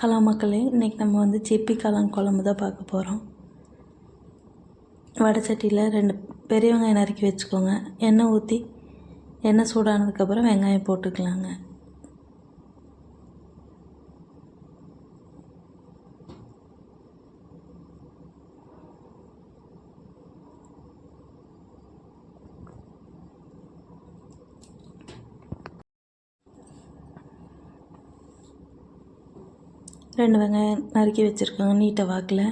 Hello மக்களே இன்றைக்கி நம்ம வந்து சிப்பி காளான் குழம்பு தான் பார்க்க போகிறோம் வடைச்சட்டியில் ரெண்டு பெரிய வெங்காயம் நறுக்கி வச்சுக்கோங்க. எண்ணெய் ஊற்றி எண்ணெய் சூடானதுக்கப்புறம் வெங்காயம் போட்டுக்கலாங்க. ரெண்டு வெங்காயம் நறுக்கி வச்சுருக்கோங்க நீட்டை வாக்கில்.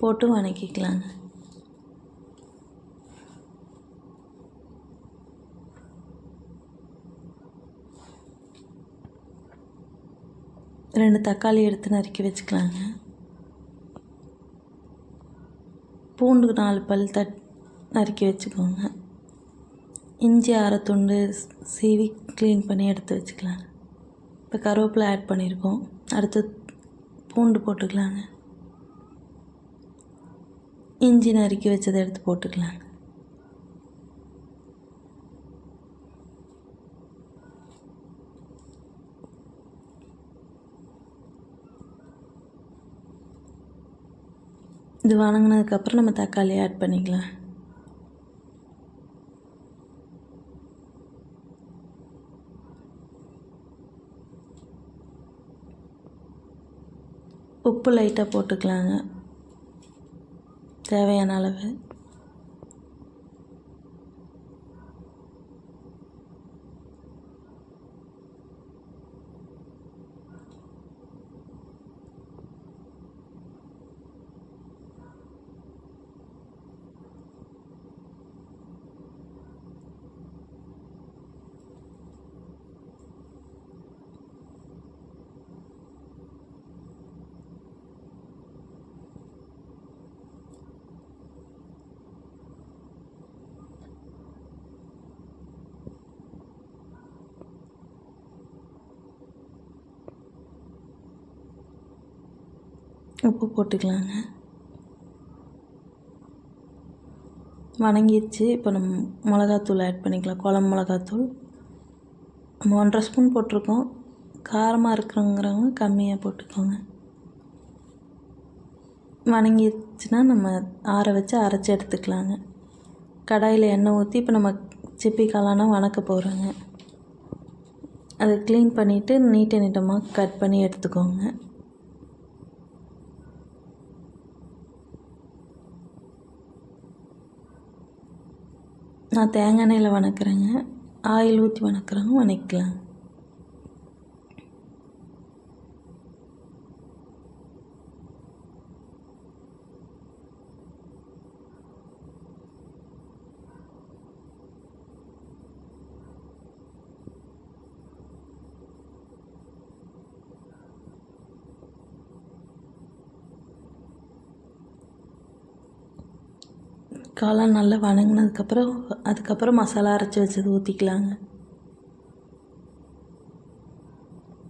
போட்டு வணக்கிக்கலாங்க. ரெண்டு தக்காளி எடுத்து நறுக்கி வச்சுக்கலாங்க. பூண்டு நாலு பல் தட் நறுக்கி வச்சுக்கோங்க. இஞ்சி அரை துண்டு சீவி க்ளீன் பண்ணி எடுத்து வச்சுக்கலாம் இப்போ கருவேப்பிலை ஆட் பண்ணியிருக்கோம். அடுத்து பூண்டு போட்டுக்கலாங்க. இஞ்சி நறுக்கி வச்சதை எடுத்து போட்டுக்கலாங்க. இது வணங்கினதுக்கப்புறம் நம்ம தக்காளி ஆட் பண்ணிக்கலாம். உப்பு லைட்டாக போட்டுக்கலாங்க. தேவையான அளவு. உப்பு போட்டுக்கலாங்க. வணங்கிடுச்சு இப்போ நம்ம மிளகாத்தூள் ஆட் பண்ணிக்கலாம். குழம்பு மிளகாத்தூள். நம்ம ஒன்றரை ஸ்பூன் போட்டிருக்கோம். காரமாக இருக்கிறோங்கிறவங்க கம்மியாக போட்டுக்கோங்க. வணங்கிடுச்சுன்னா நம்ம ஆற வச்சு அரைச்சி எடுத்துக்கலாங்க. கடாயில் எண்ணெய் ஊற்றி இப்போ நம்ம சிப்பி காளானா வணக்க போகிறோங்க அதை க்ளீன் பண்ணிவிட்டு நீட்டை நீட்டமாக கட் பண்ணி எடுத்துக்கோங்க. நான் தேங்காய் எண்ணெயில் வணக்கிறேங்க. ஆயில் ஊற்றி வணக்கிறவங்க வணக்கலாம் காளான் நல்லா வணங்கினதுக்கப்புறம் அதுக்கப்புறம் மசாலா அரைச்சி வச்சது ஊற்றிக்கலாங்க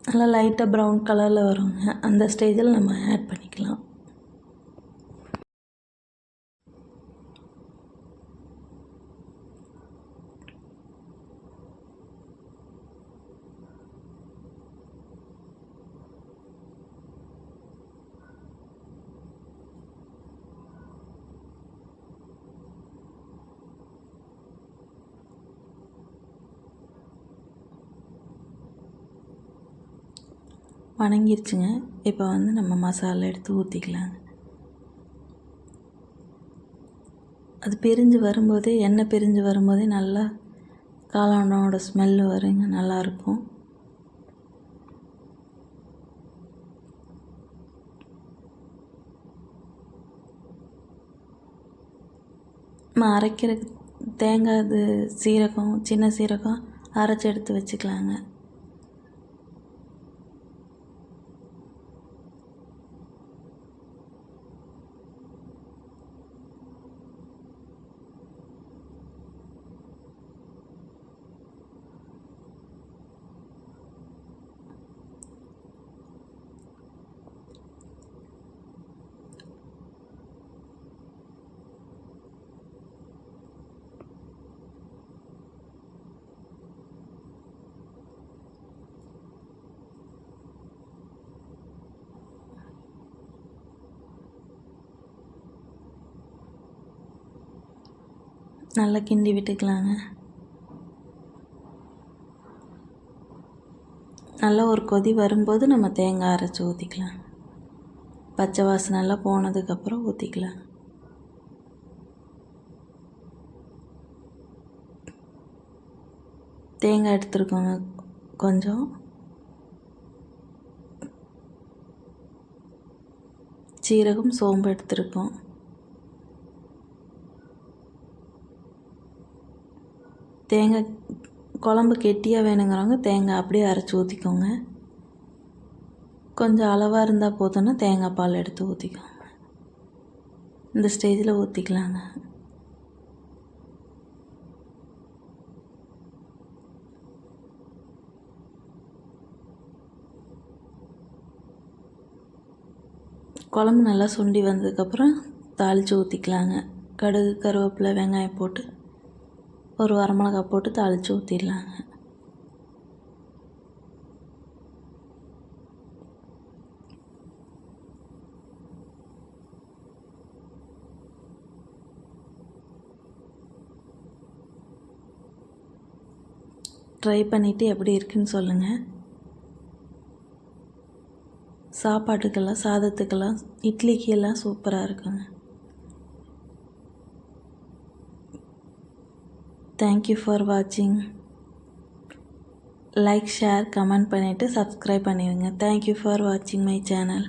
நல்லா லைட்டாக ப்ரௌன் கலரில் வருங்க. அந்த ஸ்டேஜில் நம்ம ஆட் பண்ணிக்கலாம். வணங்கிருச்சுங்க. இப்போ வந்து நம்ம மசாலா எடுத்து ஊற்றிக்கலாங்க அது பிரிஞ்சு வரும்போதே எண்ணெய் பிரிஞ்சு வரும்போதே நல்லா காளானோட ஸ்மெல்லு வருங்க நல்லாயிருக்கும். நம்ம அரைக்கிற தேங்காய் இது சீரகம் சின்ன சீரகம் அரைச்சி எடுத்து வச்சுக்கலாங்க. நல்லா கிண்டி விட்டுக்கலாங்க. நல்லா ஒரு கொதி வரும்போது நம்ம தேங்காய் அரைச்சி ஊற்றிக்கலாம் பச்சை வாசனை எல்லாம் போனதுக்கப்புறம் ஊற்றிக்கலாம் தேங்காய் எடுத்துருக்கோங்க. கொஞ்சம். சீரகம் சோம்பு எடுத்துருக்கோம். தேங்காய் குழம்பு கெட்டியாக வேணுங்கிறவங்க தேங்காய் அப்படியே அரைச்சி ஊற்றிக்கோங்க கொஞ்சம் அளவாக இருந்தால் போதும்னா தேங்காய் பால் எடுத்து ஊற்றிக்கோங்க இந்த ஸ்டேஜில் ஊற்றிக்கலாங்க குழம்பு நல்லா சுண்டி வந்ததுக்கப்புறம் தாளித்து ஊற்றிக்கலாங்க கடுகு கருவேப்பிலை வெங்காயம் போட்டு ஒரு வரமிளகா போட்டு தாளித்து ஊற்றிடலாங்க ட்ரை பண்ணிவிட்டு எப்படி இருக்குன்னு சொல்லுங்கள் சாப்பாட்டுக்கெல்லாம் சாதத்துக்கெல்லாம் இட்லிக்கு எல்லாம் சூப்பராக இருக்குங்க. தேங்க்யூ ஃபார் வாட்சிங் லைக் ஷேர் கமெண்ட் பண்ணிவிட்டு சப்ஸ்கிரைப் பண்ணிடுங்க. தேங்க்யூ ஃபார் வாட்சிங் மை சேனல்